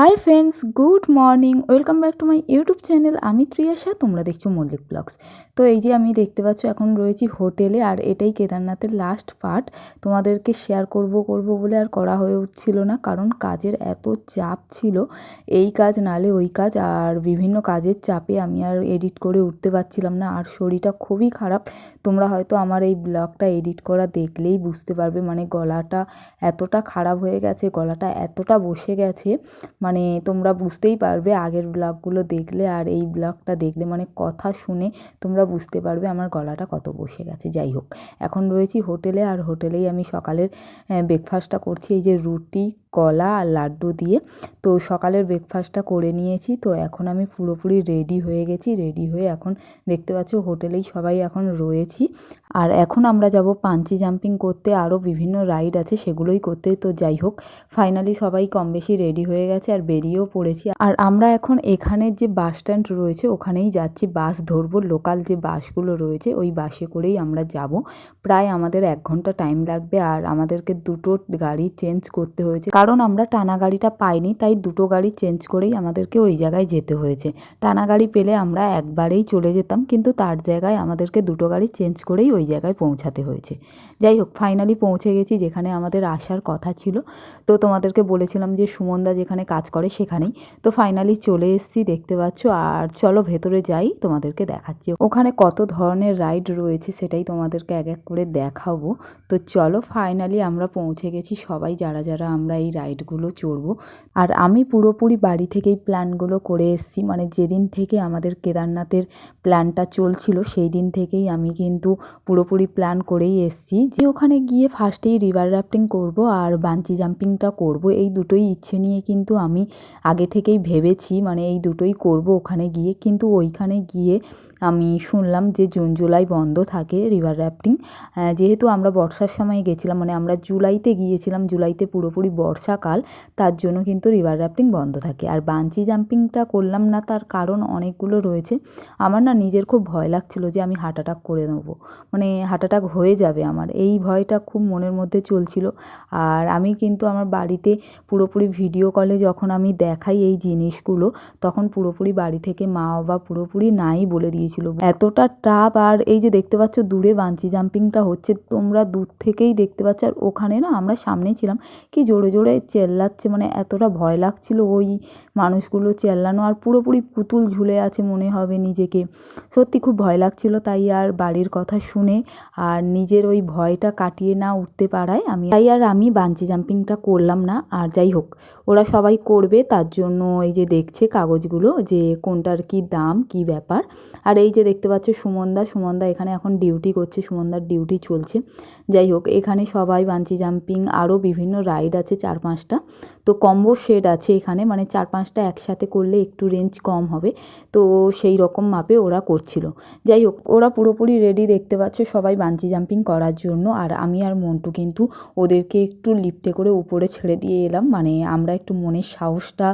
Hi friends good morning welcome back to my YouTube channel আমি ত্রিয়াশা, তোমরা দেখছ Mallick blogs. তো এই যে আমি দেখতে পাচ্ছ, এখন রয়েছি হোটেলে, আর এটাই কেদারনাথের লাস্ট পার্ট তোমাদেরকে শেয়ার করব করব বলে আর করা হয়ে উঠছিল না, কারণ কাজের এত চাপ ছিল। এই কাজ নালে ওই কাজ, আর বিভিন্ন কাজের চাপে আমি আর এডিট করে উঠতে পারছিলাম না, আর শরীরটা খুবই খারাপ। তোমরা হয়তো আমার এই ব্লগটা এডিট করা দেখলেই বুঝতে পারবে মানে গলাটা এতটা খারাপ হয়ে গেছে, গলাটা এতটা বসে গেছে। মানে তোমরা বুঝতেই পারবে আগের ব্লগগুলো দেখলে আর এই ব্লগটা দেখলে। মানে কথা শুনে তোমরা বুঝতে পারবে আমার গলাটা কত বসে গেছে। যাই হোক, এখন রয়েছি হোটেলে আর হোটেলেই আমি সকালের ব্রেকফাস্টটা করছি। এই যে রুটি কলা আর লাড্ডু দিয়ে। তো সকালের ব্রেকফাস্টটা করে নিয়েছি। তো এখন আমি পুরোপুরি রেডি হয়ে গেছি। রেডি হয়ে এখন দেখতে পাচ্ছ হোটেলেই সবাই এখন রয়েছি। আর এখন আমরা যাব পাঞ্চি জাম্পিং করতে। আরও বিভিন্ন রাইড আছে, সেগুলোই করতে। তো যাই হোক ফাইনালি সবাই কম বেশি রেডি হয়ে গেছে আর বেরিয়েও পড়েছি। আর আমরা এখন এখানের যে বাস স্ট্যান্ড রয়েছে, ওখানেই যাচ্ছি। বাস ধরবো লোকাল যে বাসগুলো রয়েছে, ওই বাসে করেই আমরা যাব। প্রায় আমাদের এক ঘণ্টা টাইম লাগবে। আর আমাদেরকে দুটো গাড়ি চেঞ্জ করতে হয়েছে। কারণ আমরা টানা গাড়িটা পাইনি, তাই দুটো গাড়ি চেঞ্জ করেই আমাদেরকে ওই জায়গায় যেতে হয়েছে। টানা গাড়ি পেলে আমরা একবারেই চলে যেতাম, কিন্তু তার জায়গায় আমাদেরকে দুটো গাড়ি চেঞ্জ করেই ওই জায়গায় পৌঁছাতে হয়েছে। যাই হোক ফাইনালি পৌঁছে গেছি যেখানে আমাদের আসার কথা ছিল। তো তোমাদেরকে বলেছিলাম যে সুমনদা যেখানে কাজ করে সেখানেই। তো ফাইনালি চলে এসেছি, দেখতে পাচ্ছ। আর চলো ভেতরে যাই, তোমাদেরকে দেখাচ্ছি। ওখানে কত ধরনের রাইড রয়েছে সেটাই তোমাদেরকে এক এক করে দেখাবো। তো চলো ফাইনালি আমরা পৌঁছে গেছি, সবাই যারা যারা আমরা এই রাইডগুলো চড়বো। আর আমি পুরোপুরি বাড়ি থেকেই প্ল্যানগুলো করে এসেছি। মানে যেদিন থেকে আমাদের কেদারনাথের প্ল্যানটা চলছিল সেই দিন থেকেই আমি কিন্তু পুরোপুরি প্ল্যান করেই এসেছি যে ওখানে গিয়ে ফার্স্টেই রিভার রাফটিং করব আর বাঞ্চি জাম্পিংটা করব। এই দুটোই ইচ্ছে নিয়ে কিন্তু আমি আগে থেকেই ভেবেছি মানে এই দুটোই করব ওখানে গিয়ে। কিন্তু ওইখানে গিয়ে আমি শুনলাম যে জুন, জুলাই বন্ধ থাকে রিভার রাফটিং। যেহেতু আমরা বর্ষার সময় গেছিলাম মানে আমরা জুলাইতে গিয়েছিলাম, জুলাইতে পুরোপুরি বর্ষাকাল, তার জন্য কিন্তু রিভার রাফটিং বন্ধ থাকে। আর বাঞ্চি জাম্পিংটা করলাম না, তার কারণ অনেকগুলো রয়েছে। আমার না নিজের খুব ভয় লাগছিল যে আমি হার্ট অ্যাটাক করে নেব। মানে হার্ট অ্যাটাক হয়ে যাবে আমার। এই ভয়টা খুব মনের মধ্যে চলছিল। আর আমি কিন্তু আমার বাড়িতে পুরোপুরি ভিডিও কলে যখন আমি দেখাই এই জিনিসগুলো, তখন পুরোপুরি বাড়ি থেকে মা বাবা পুরোপুরি নাই বলে দিয়েছিল। এতটা টাপ আর এই যে দেখতে পাচ্ছ দূরে বাঞ্চি জাম্পিংটা হচ্ছে, তোমরা দূর থেকেই দেখতে পাচ্ছ। আর ওখানে না আমরা সামনেই ছিলাম। কি জোরে জোরে চেল্লাচ্ছে মানে এতটা ভয় লাগছিল ওই মানুষগুলো চেল্লানো। আর পুরোপুরি পুতুল ঝুলে আছে মনে হবে নিজেকে। সত্যি খুব ভয় লাগছিল তাই আর বাড়ির কথা শুনে আর নিজের ওই ভয়টা কাটিয়ে না উঠতে পারায় আমি। তাই আর আমি বাঞ্চি জাম্পিংটা করলাম না। আর যাই হোক, ওরা সবাই করবে, তার জন্য এই যে দেখছে কাগজগুলো যে কোনটার কি দাম, কি ব্যাপার। আর এই যে দেখতে পাচ্ছ সুমনদা সুমনদা এখানে এখন ডিউটি করছে, সুমনদার ডিউটি চলছে। যাই হোক, এখানে সবাই বাঞ্চি জাম্পিং, আরও বিভিন্ন রাইড আছে, চার পাঁচটা তো কম্বো শেড আছে এখানে মানে চার পাঁচটা একসাথে করলে একটু রেঞ্জ কম হবে। তো সেই রকম মাপে ওরা করছিল। যাই হোক, ওরা পুরোপুরি রেডি দেখতে পাচ্ছ সবাই বাঞ্চি জাম্পিং করার জন্য। আর আমি আর মন্টু কিন্তু ওদেরকে একটু লিফটে করে উপরে ছেড়ে দিয়ে এলাম। মানে আমরা একটু মনের সাহসটা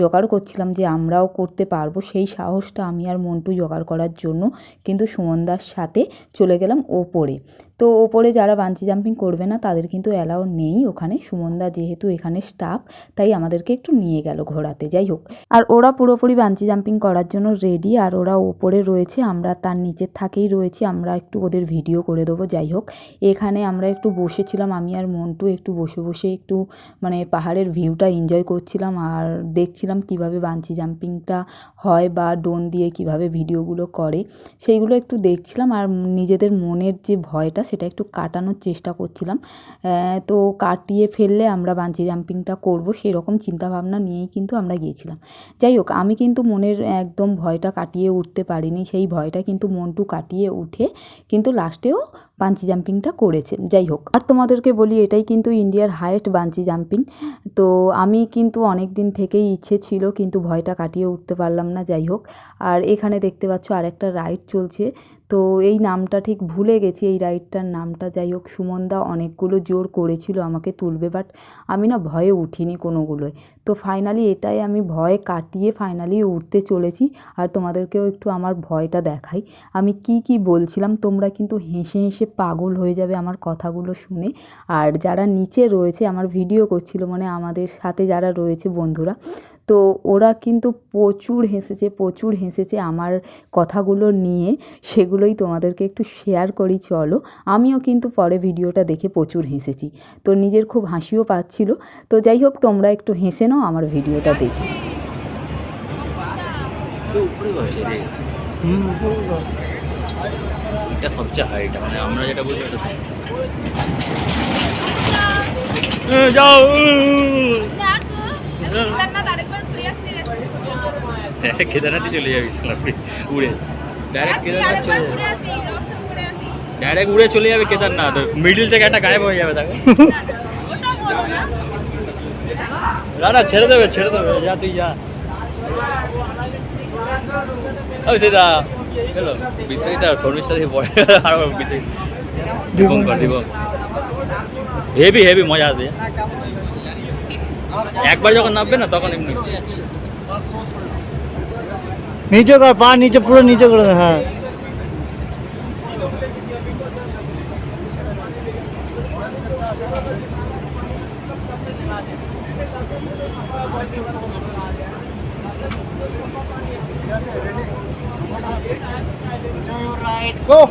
জোগাড় করছিলাম যে আমরাও করতে পারব। সেই সাহসটা আমি আর মন্টু জোগাড় করার জন্য কিন্তু সুমনদার সাথে চলে গেলাম ওপরে। তো ওপরে যারা বাঞ্চি জাম্পিং করবে না, তাদের কিন্তু অ্যালাউ নেই ওখানে। সুমনদা যেহেতু এখানে স্টাফ তাই আমাদেরকে একটু নিয়ে গেল ঘোরাতে। যাই হোক, আর ওরা পুরোপুরি বাঞ্চি জাম্পিং করার জন্য রেডি আর ওরা ওপরে রয়েছে, আমরা তার নিচের থাকেই রয়েছি, আমরা একটু ওদের ভিডিও করে দেবো, যাই হোক। এখানে আমরা একটু বসেছিলাম, আমি আর মন্টু একটু বসে বসে একটু মানে পাহাড়ের ভিউটা এনজয় করছিলাম, আর দেখছিলাম কীভাবে বাঞ্চি জাম্পিংটা হয় বা ডোন দিয়ে কীভাবে ভিডিওগুলো করে। সেইগুলো একটু দেখছিলাম, আর নিজেদের মনের যে ভয়টা সেটা একটু কাটানোর চেষ্টা করছিলাম। তো কাটিয়ে ফেললে আমরা বাঞ্চি জাম্পিংটা করব, সেরকম চিন্তাভাবনা নিয়েই কিন্তু আমরা গিয়েছিলাম। যাই হোক, আমি কিন্তু মনের একদম ভয়টা কাটিয়ে উঠতে পারিনি, সেই ভয়টা কিন্তু মন্টু কাটিয়ে উঠে কিন্তু লাস্টেও বাঞ্চি জাম্পিংটা করেছে। যাই হোক, আর তোমাদেরকে বলি, এটাই কিন্তু ইন্ডিয়ার হায়েস্ট বাঞ্চি জাম্পিং তো আমি কিন্তু অনেক দিন থেকেই ইচ্ছে ছিল, কিন্তু ভয়টা কাটিয়ে উঠতে পারলাম না। যাই হোক, আর এখানে দেখতে পাচ্ছ আরেকটা রাইড চলছে। তো এই নামটা ঠিক ভুলে গেছি, এই রাইডটার নামটা। যাই হোক, সুমনদা অনেকগুলো জোর করেছিল আমাকে তুলবে বাট আমি না ভয়ে উঠিনি কোনোগুলোয় তো ফাইনালি এটাই আমি ভয় কাটিয়ে ফাইনালি উঠতে চলেছি। আর তোমাদেরকেও একটু আমার ভয়টা দেখাই। আমি কি কি বলছিলাম, তোমরা কিন্তু হেসে হেসে পাগল হয়ে যাবে আমার কথাগুলো শুনে। আর যারা নিচে রয়েছে, আমার ভিডিও করছিল মানে আমাদের সাথে যারা রয়েছে বন্ধুরা তো ওরা কিন্তু প্রচুর হেসেছে প্রচুর হেসেছে আমার কথাগুলো নিয়ে। সেগুলোই তোমাদেরকে একটু শেয়ার করি চলো। আমিও কিন্তু পরে ভিডিওটা দেখে প্রচুর হেসেছি। তো নিজের খুব হাসিও পাচ্ছিল। তো যাই হোক তোমরা একটু হেসে নাও আমার ভিডিওটা দেখে। এটা সবচেয়ে হাইট মানে আমরা যেটা বলছি ওটা যাও। কেদারনাথ আরেকবার ঘুরে আসতে যাচ্ছি। ডাইরেক্ট কেদারনাথে চলে যাবি সোনাপুরি উড়ে। ডাইরেক্ট কেদারনাথ চলে আসি ডাইরেক্ট উড়ে চলে যাবে কেদারনাথ। মিডিল থেকে একটা গায়েব হয়ে যাবে তাকে না। না ছেড়ে দেবে ছেড়ে দেবে। যা তুই যা। ওই সেদা হ্যালো বিশ্বজিৎ আর পড়ে। আর বিশ্বজিৎ দীপঙ্কর দীপঙ্কর। হেভি হেভি মজা আসবে। একবার যখন নামবে না তখন এমনি। নিচে কর পা নিচে পুরো নিচে করে হ্যাঁ। Go!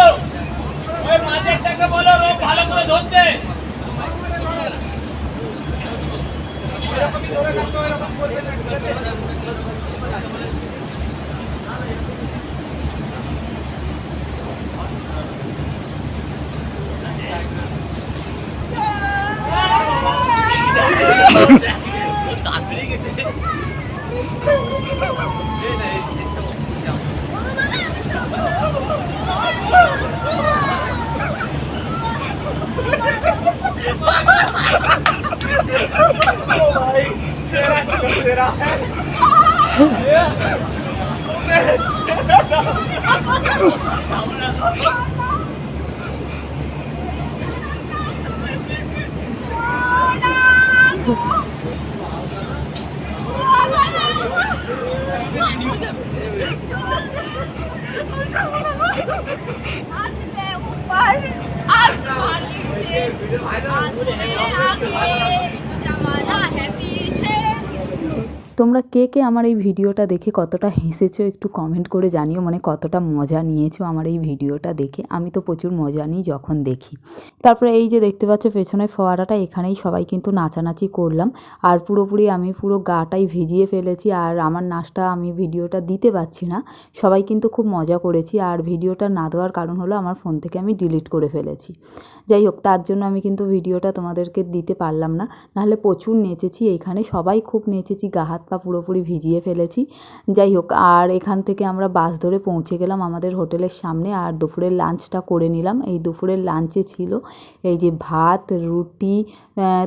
বলো রোগ ভালো করে ধরতে। এরকমই ধরে থাকতে এরকম করবে 안돼 오빠 안돼 안돼 তোমরা কে কে আমার এই ভিডিওটা দেখে কতটা হেসেছো একটু কমেন্ট করে জানিও মানে কতটা মজা নিয়েছো আমার এই ভিডিওটা দেখে। আমি তো প্রচুর মজা নিই যখন দেখি। তারপরে এই যে দেখতে পাচ্ছ পেছনে ফোয়ারাটা, এখানেই সবাই কিন্তু নাচানাচি করলাম। আর পুরোপুরি আমি পুরো গাটাই ভিজিয়ে ফেলেছি, আর আমার নাচটা আমি ভিডিওটা দিতে পারছি না। সবাই কিন্তু খুব মজা করেছি, আর ভিডিওটা না দেওয়ার কারণ হলো আমার ফোন থেকে আমি ডিলিট করে ফেলেছি। যাই হোক, তার জন্য আমি কিন্তু ভিডিওটা তোমাদেরকে দিতে পারলাম না। নাহলে প্রচুর নেচেছি এইখানে সবাই খুব নেচেছি, গা হাত পা পুরোপুরি ভিজিয়ে ফেলেছি। যাই হোক, আর এখান থেকে আমরা বাস ধরে পৌঁছে গেলাম আমাদের হোটেলের সামনে আর দুপুরের লাঞ্চটা করে নিলাম। এই দুপুরের লাঞ্চে ছিল এই যে ভাত, রুটি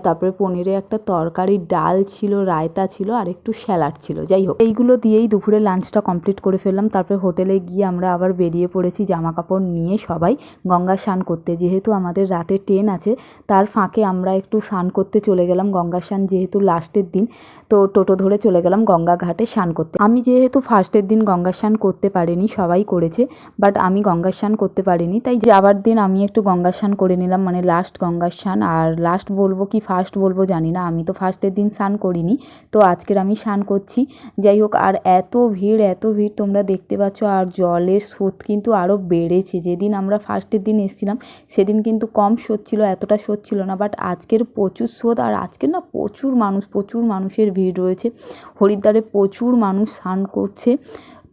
তারপরে পনিরে একটা তরকারি, ডাল ছিল, রায়তা ছিল আর একটু স্যালাড ছিল। যাই হোক, এইগুলো দিয়েই দুপুরের লাঞ্চটা কমপ্লিট করে ফেললাম। তারপরে হোটেলে গিয়ে আমরা আবার বেরিয়ে পড়েছি জামা কাপড় নিয়ে সবাই গঙ্গা স্নান করতে। যেহেতু আমাদের রাতে ট্রেন আছে, তার ফাঁকে আমরা একটু স্নান করতে চলে গেলাম গঙ্গা স্নান যেহেতু লাস্টের দিন, তো টোটো ধরে চলে চলে গেলাম গঙ্গা ঘাটে স্নান করতে। আমি যেহেতু ফার্স্টের দিন গঙ্গা স্নান করতে পারিনি, সবাই করেছে বাট আমি গঙ্গা স্নান করতে পারিনি, তাই যাবার দিন আমি একটু গঙ্গা স্নান করে নিলাম মানে লাস্ট গঙ্গা স্নান, আর লাস্ট বলব কি ফার্স্ট বলব জানি না, আমি তো ফার্স্টের দিন স্নান করিনি, তো আজকের আমি স্নান করছি। যাই হোক, আর এত ভিড় এত ভিড় তোমরা দেখতে পাচ্ছ, আর জলের স্রোত কিন্তু আরও বেড়েছে। যেদিন আমরা ফার্স্টের দিন এসেছিলাম, সেদিন কিন্তু কম স্রোত ছিল, এতটা স্রোত ছিল না বাট আজকের প্রচুর স্রোত, আর আজকের না প্রচুর মানুষ, প্রচুর মানুষের ভিড় রয়েছে। হরিদ্বারে প্রচুর মানুষ স্নান করছে।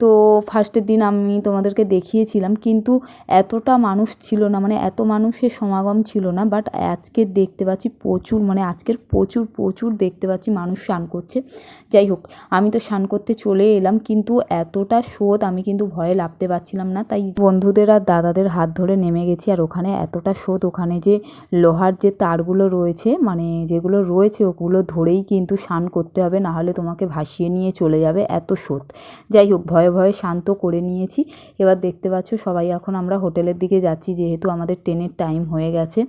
তো ফার্স্টের দিন আমি তোমাদেরকে দেখিয়েছিলাম, কিন্তু এতটা মানুষ ছিল না মানে এত মানুষের সমাগম ছিল না বাট আজকে দেখতে পাচ্ছি প্রচুর মানে আজকের প্রচুর প্রচুর দেখতে পাচ্ছি মানুষ স্নান করছে। যাই হোক, আমি তো স্নান করতে চলে এলাম, কিন্তু এতটা স্রোত আমি কিন্তু ভয়ে লাভতে পারছিলাম না, তাই বন্ধুদের আর দাদাদের হাত ধরে নেমে গেছি, আর ওখানে এতটা স্রোত ওখানে যে লোহার যে তারগুলো রয়েছে মানে যেগুলো রয়েছে, ওগুলো ধরেই কিন্তু স্নান করতে হবে, নাহলে তোমাকে ভাসিয়ে নিয়ে চলে যাবে, এত স্রোত যাই হোক ভয়ে শান্ত করে নিয়েছি। এবার দেখতে পাচ্ছ সবাই এখন আমরা হোটেলের দিকে যাচ্ছি, যেহেতু আমাদের ট্রেনের টাইম হয়ে গেছে।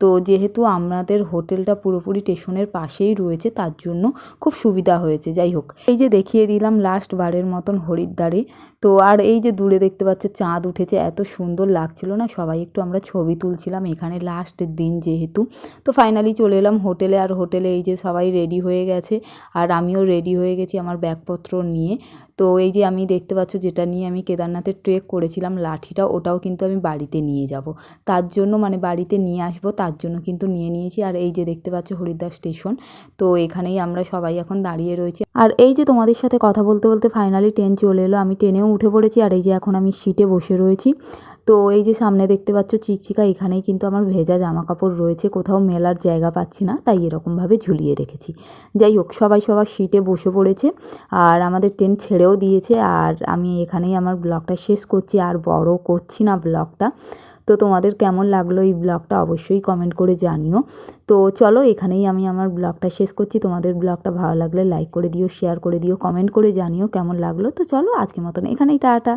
তো যেহেতু আমাদের হোটেলটা পুরোপুরি স্টেশনের পাশেই রয়েছে, তার জন্য খুব সুবিধা হয়েছে। যাই হোক, এই যে দেখিয়ে দিলাম লাস্ট বারের মতন হরিদ্বারে। তো আর এই যে দূরে দেখতে পাচ্ছ চাঁদ উঠেছে, এত সুন্দর লাগছিল না? সবাই একটু আমরা ছবি তুলছিলাম এখানে লাস্টের দিন যেহেতু। তো ফাইনালি চলে এলাম হোটেলে, আর হোটেলে এই যে সবাই রেডি হয়ে গেছে। আর আমিও রেডি হয়ে গেছি আমার ব্যাগপত্র নিয়ে। তো এই যে আমি দেখতে পাচ্ছ যেটা নিয়ে আমি কেদারনাথের ট্রেক করেছিলাম লাঠিটা, ওটাও কিন্তু আমি বাড়িতে নিয়ে যাব। তার জন্য মানে বাড়িতে নিয়ে আসব, তার জন্য কিন্তু নিয়ে নিয়েছি। আর এই যে দেখতে পাচ্ছ হরিদ্বার স্টেশন তো এখানেই আমরা সবাই এখন দাঁড়িয়ে রয়েছি। আর এই যে তোমাদের সাথে কথা বলতে বলতে ফাইনালি ট্রেন চলে এলো। আমি ট্রেনেও উঠে পড়েছি, আর এই যে এখন আমি সিটে বসে রয়েছি। তো এই যে সামনে দেখতে পাচ্ছ চিকচিকা, এখানেই কিন্তু আমার ভেজা জামা কাপড় রয়েছে। কোথাও মেলার জায়গা পাচ্ছি না, তাই এরকমভাবে ঝুলিয়ে রেখেছি। যাই হোক, সবাই সবার সিটে বসে পড়েছে আর আমাদের ট্রেন ছেড়েও দিয়েছে আর আমি এখানেই আমার ব্লগটা শেষ করছি আর বড় করছি না ব্লগটা। তো তোমাদের কেমন লাগল এই ব্লগটা অবশ্যই কমেন্ট করে জানিও। তো চলো, এখানেই আমি আমার ব্লগটা শেষ করছি। তোমাদের ব্লগটা ভালো লাগলে লাইক করে দিও, শেয়ার করে দিও, কমেন্ট করে জানিও কেমন লাগল। তো চলো, আজকের মতন এখানেই, টাটা।